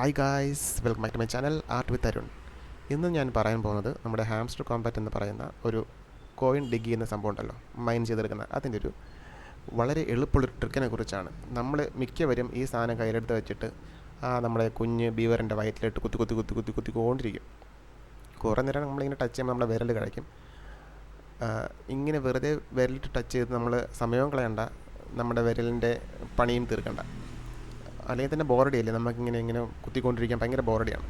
Hi guys welcome back to my channel art with Arun ഇന്ന് ഞാൻ പറയാൻ പോകുന്നത് നമ്മുടെ ഹാംസ്റ്റർ കോമ്പാറ്റ് എന്ന് പറയുന്ന ഒരു കോയിൻ ഡിഗ് ചെയ്യുന്ന സംഭവം ഉണ്ടല്ലോ മൈൻ ചെയ്തെടുക്കുന്ന. അതിന്റെ ഒരു വളരെ എളുപ്പമുള്ളൊരു ട്രിക്കിനെ കുറിച്ചാണ്. നമ്മൾ മിക്കവരും ഈ സാധനം കയ്യിലെടുത്ത് വെച്ചിട്ട് ആ നമ്മുടെ കുഞ്ഞ് ബീവറിന്റെ വയറ്റിലിട്ട് കുത്തി കുത്തി കുത്തി കുത്തി കുത്തി കൊണ്ടിരിക്കും കുറേ നേരം നമ്മളിങ്ങനെ ടച്ച് ചെയ്യുമ്പോൾ നമ്മുടെ വിരൽ കഴിക്കും ഇങ്ങനെ വെറുതെ വിരലിട്ട് ടച്ച് ചെയ്ത് നമ്മൾ സമയവും കളയണ്ട നമ്മുടെ വിരലിന്റെ പണിയും തീർക്കണ്ട. അല്ലെങ്കിൽ തന്നെ ബോറടിയല്ലേ നമുക്കിങ്ങനെ ഇങ്ങനെ കുത്തിക്കൊണ്ടിരിക്കാൻ ഭയങ്കര ബോറടിയാണ്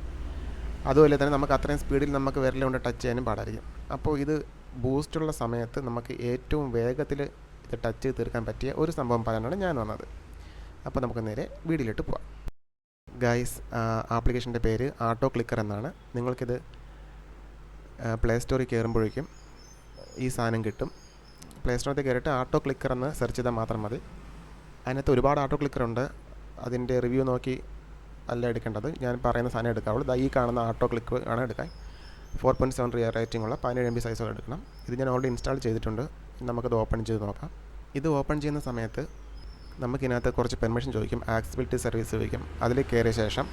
അതുപോലെ തന്നെ നമുക്ക് അത്രയും സ്പീഡിൽ നമുക്ക് വിരലുകൊണ്ട് ടച്ച് ചെയ്യാനും പാടായിരിക്കും. അപ്പോൾ ഇത് ബൂസ്റ്റുള്ള സമയത്ത് നമുക്ക് ഏറ്റവും വേഗത്തിൽ ഇത് ടച്ച് ചെയ്ത് തീർക്കാൻ പറ്റിയ ഒരു സംഭവം പറയാനാണ് ഞാൻ വന്നത്. അപ്പോൾ നമുക്ക് നേരെ വീഡിയോയിലിട്ട് പോവാം. ഗൈസ് ആപ്ലിക്കേഷന്റെ പേര് ആട്ടോ ക്ലിക്കർ എന്നാണ്. നിങ്ങൾക്കിത് പ്ലേ സ്റ്റോറിൽ കയറുമ്പോഴേക്കും ഈ സാധനം കിട്ടും. പ്ലേ സ്റ്റോറിൽ കയറിയിട്ട് ആട്ടോ ക്ലിക്കർ എന്ന് സെർച്ച് ചെയ്താൽ മാത്രം മതി. അതിനകത്ത് ഒരുപാട് ആട്ടോ ക്ലിക്കർ ഉണ്ട്. അതിന്റെ റിവ്യൂ നോക്കി അല്ല എടുക്കേണ്ടത്. ഞാൻ പറയുന്ന സാധനം എടുക്കാവുള്ളൂ. ദാ ഈ കാണുന്ന ആട്ടോ ക്ലിക്ക് ആണ് എടുക്കാൻ. ഫോർ പോയിന്റ് സെവൻ റേറ്റിംഗ് ഉള്ള പതിനേഴ് എം ബി സൈസോടെ എടുക്കണം. ഇത് ഞാൻ ഓൾറെഡി ഇൻസ്റ്റാൾ ചെയ്തിട്ടുണ്ട്. നമുക്കത് ഓപ്പൺ ചെയ്ത് നോക്കാം. ഇത് ഓപ്പൺ ചെയ്യുന്ന സമയത്ത് നമുക്കിതിനകത്ത് കുറച്ച് പെർമിഷൻ ചോദിക്കും. ആക്സിബിലിറ്റി സർവീസ് ചോദിക്കും. അതിൽ കയറിയ ശേഷം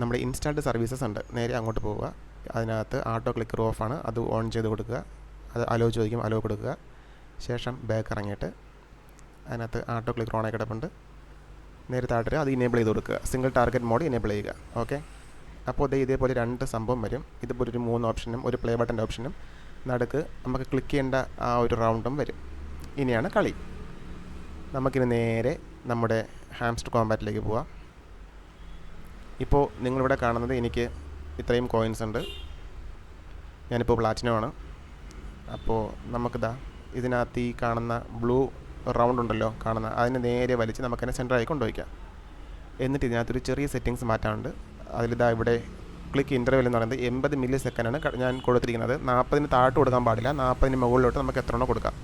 നമ്മുടെ ഇൻസ്റ്റാൾഡ് സർവീസസ് ഉണ്ട്. നേരെ അങ്ങോട്ട് പോവുക. അതിനകത്ത് ആട്ടോ ക്ലിക്കർ ഓഫാണ് അത് ഓൺ ചെയ്ത് കൊടുക്കുക. അത് അലോ ചോദിക്കും. അലോ കൊടുക്കുക. ശേഷം ബാക്ക് ഇറങ്ങിയിട്ട് അതിനകത്ത് ആട്ടോ ക്ലിക്ക് ഓൺ ആയി കിടപ്പുണ്ട് നേരെ താഴെ അത് ഇനേബിൾ ചെയ്ത് കൊടുക്കുക. സിംഗിൾ ടാർഗറ്റ് മോഡ് ഇനേബിൾ ചെയ്യുക. ഓക്കെ അപ്പോൾ ഇത് ഇതേപോലെ രണ്ട് സംഭവം വരും. ഇതുപോലെ ഒരു മൂന്ന് ഓപ്ഷനും ഒരു പ്ലേ ബട്ടന്റെ ഓപ്ഷനും നടുക്ക് നമുക്ക് ക്ലിക്ക് ചെയ്യേണ്ട ആ ഒരു റൗണ്ടും വരും. ഇനിയാണ് കളി. നമുക്കിനി നേരെ നമ്മുടെ ഹാംസ്റ്റർ കോമ്പാറ്റിലേക്ക് പോവാം. ഇപ്പോൾ നിങ്ങളിവിടെ കാണുന്നത് എനിക്ക് ഇത്രയും കോയിൻസ് ഉണ്ട്. ഞാനിപ്പോൾ പ്ലാറ്റിനമാണ് അപ്പോൾ നമുക്കിതാ ഇതിനകത്ത് ഈ കാണുന്ന ബ്ലൂ റൗണ്ട് ഉണ്ടല്ലോ കാണുന്ന അതിനെ നേരെ വലിച്ച് നമുക്കതിനെ സെന്ററായി കൊണ്ടുപോയിക്കാം എന്നിട്ട് ഇതിനകത്തൊരു ചെറിയ സെറ്റിങ്സ് മാറ്റാനുണ്ട്. അതിലിതാ ഇവിടെ ക്ലിക്ക് ഇന്റർവെൽ എന്ന് പറയുന്നത് എൺപത് മില്ലി സെക്കൻഡാണ് ഞാൻ കൊടുത്തിരിക്കുന്നത്. നാൽപ്പതിന് താഴോട്ട് കൊടുക്കാൻ പാടില്ല. നാൽപ്പതിന് മുകളിലോട്ട് നമുക്ക് എത്ര കൊടുക്കാം.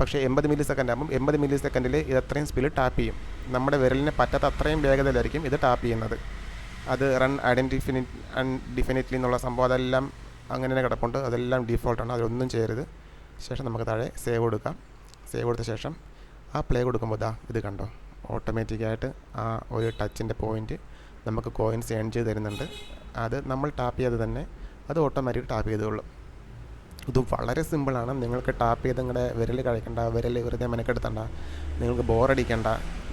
പക്ഷേ എൺപത് മില്ലി സെക്കൻഡ് ആകുമ്പോൾ എൺപത് മില്ലി സെക്കൻഡിൽ ഇത് അത്രയും സ്പീഡ് ടാപ്പ് ചെയ്യും. നമ്മുടെ വിരലിനെ പറ്റാത്ത അത്രയും വേഗതയിലായിരിക്കും ഇത് ടാപ്പ് ചെയ്യുന്നത്. അത് റൺ ഐഡന്റിഫിനി അൺഡിഫിനിറ്റ്ലി എന്നുള്ള സംഭവം അതെല്ലാം അങ്ങനെ തന്നെ കിടപ്പുണ്ട്. അതെല്ലാം ഡീഫോൾട്ടാണ് അതിലൊന്നും ചെയ്യരുത്. ശേഷം നമുക്ക് താഴെ സേവ് കൊടുക്കാം. സേവ് കൊടുത്ത ശേഷം ആ പ്ലേ കൊടുക്കുമ്പോൾ ദാ ഇത് കണ്ടോ? ഓട്ടോമാറ്റിക്കായിട്ട് ആ ഒരു ടച്ചിന്റെ പോയിന്റ് നമുക്ക് കോയിൻസ് ഏൺ ചെയ്ത് തരുന്നുണ്ട്. അത് നമ്മൾ ടാപ്പ് ചെയ്ത് തന്നെ അത് ഓട്ടോമാറ്റിക് ടാപ്പ് ചെയ്തോളും. ഇത് വളരെ സിമ്പിളാണ് നിങ്ങൾക്ക് ടാപ്പ് ചെയ്ത് നിങ്ങളുടെ വിരൽ കഴിക്കണ്ട വിരൽ വെറുതെ മെനക്കെടുത്തണ്ട നിങ്ങൾക്ക് ബോറടിക്കണ്ട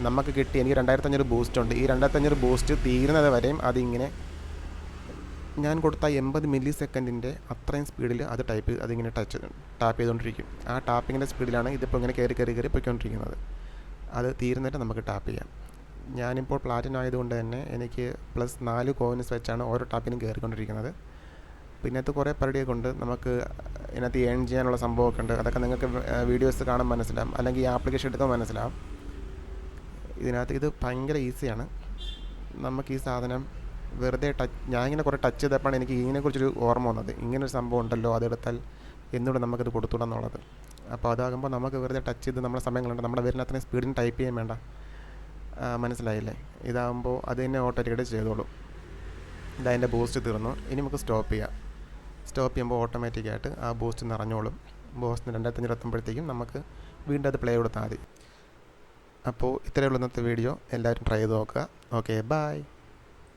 നമുക്ക് കിട്ടി എനിക്ക് രണ്ടായിരത്തഞ്ഞൂറ് ബൂസ്റ്റ് ഉണ്ട്. ഈ രണ്ടായിരത്തഞ്ഞൂറ് ബൂസ്റ്റ് തീരുന്നത് വരെയും അതിങ്ങനെ ഞാൻ കൊടുത്ത എൺപത് മില്ലി സെക്കൻഡിന്റെ അത്രയും സ്പീഡിൽ അത് ടൈപ്പ് അതിങ്ങനെ ടച്ച് ടാപ്പ് ചെയ്തുകൊണ്ടിരിക്കും. ആ ടാപ്പിങ്ങിന്റെ സ്പീഡിലാണ് ഇതിപ്പോൾ ഇങ്ങനെ കയറി കയറി കയറി പോയിക്കൊണ്ടിരിക്കുന്നത്. അത് തീരുന്നിട്ട് നമുക്ക് ടാപ്പ് ചെയ്യാം. ഞാനിപ്പോൾ പ്ലാറ്റിനം ആയതുകൊണ്ട് തന്നെ എനിക്ക് പ്ലസ് നാല് കോയിൻസ് വെച്ചാണ് ഓരോ ടാപ്പിനും കയറിക്കൊണ്ടിരിക്കുന്നത്. പിന്നെ അത് കുറേ പരിപാടിയൊക്കെ ഉണ്ട്. നമുക്ക് ഇതിനകത്ത് ഏൺ ചെയ്യാനുള്ള സംഭവമൊക്കെ ഉണ്ട്. അതൊക്കെ നിങ്ങൾക്ക് വീഡിയോസ് കാണാൻ മനസ്സിലാവും. അല്ലെങ്കിൽ ഈ ആപ്ലിക്കേഷൻ എടുക്കാൻ മനസ്സിലാവും. ഇതിനകത്ത് ഇത് ഭയങ്കര ഈസിയാണ്. നമുക്ക് ഈ സാധനം വെറുതെ ടച്ച് ഞാൻ ഇങ്ങനെ കുറേ ടച്ച് ചെയ്തപ്പോഴാണ് എനിക്ക് ഇതിനെക്കുറിച്ചൊരു ഓർമ്മ വന്നത്. ഇങ്ങനൊരു സംഭവം ഉണ്ടല്ലോ അതെടുത്താൽ എന്നൂടെ നമുക്കത് കൊടുത്തുവിടാന്നുള്ളത് അപ്പോൾ അതാകുമ്പോൾ നമുക്ക് വെറുതെ ടച്ച് ചെയ്ത് നമ്മുടെ സമയങ്ങളുണ്ട്. നമ്മുടെ വരുന്ന അത്രയും സ്പീഡിന് ടൈപ്പ് ചെയ്യാൻ വേണ്ട. മനസ്സിലായില്ലേ? ഇതാകുമ്പോൾ അത് തന്നെ ഓട്ടോമാറ്റിക്കായിട്ട് ചെയ്തോളും. ഇതതിന്റെ ബൂസ്റ്റ് തീർന്നു. ഇനി നമുക്ക് സ്റ്റോപ്പ് ചെയ്യാം. സ്റ്റോപ്പ് ചെയ്യുമ്പോൾ ഓട്ടോമാറ്റിക്കായിട്ട് ആ ബൂസ്റ്റ് നിറഞ്ഞോളും. ബോസ്റ്റിന് രണ്ടായിരത്തഞ്ഞൂറ് എത്തുമ്പോഴത്തേക്കും നമുക്ക് വീണ്ടും അത് പ്ലേ കൊടുത്താൽ മതി. അപ്പോൾ ഇത്രയുള്ള ഇന്നത്തെ വീഡിയോ എല്ലാവരും ട്രൈ ചെയ്ത് നോക്കുക. Okay bye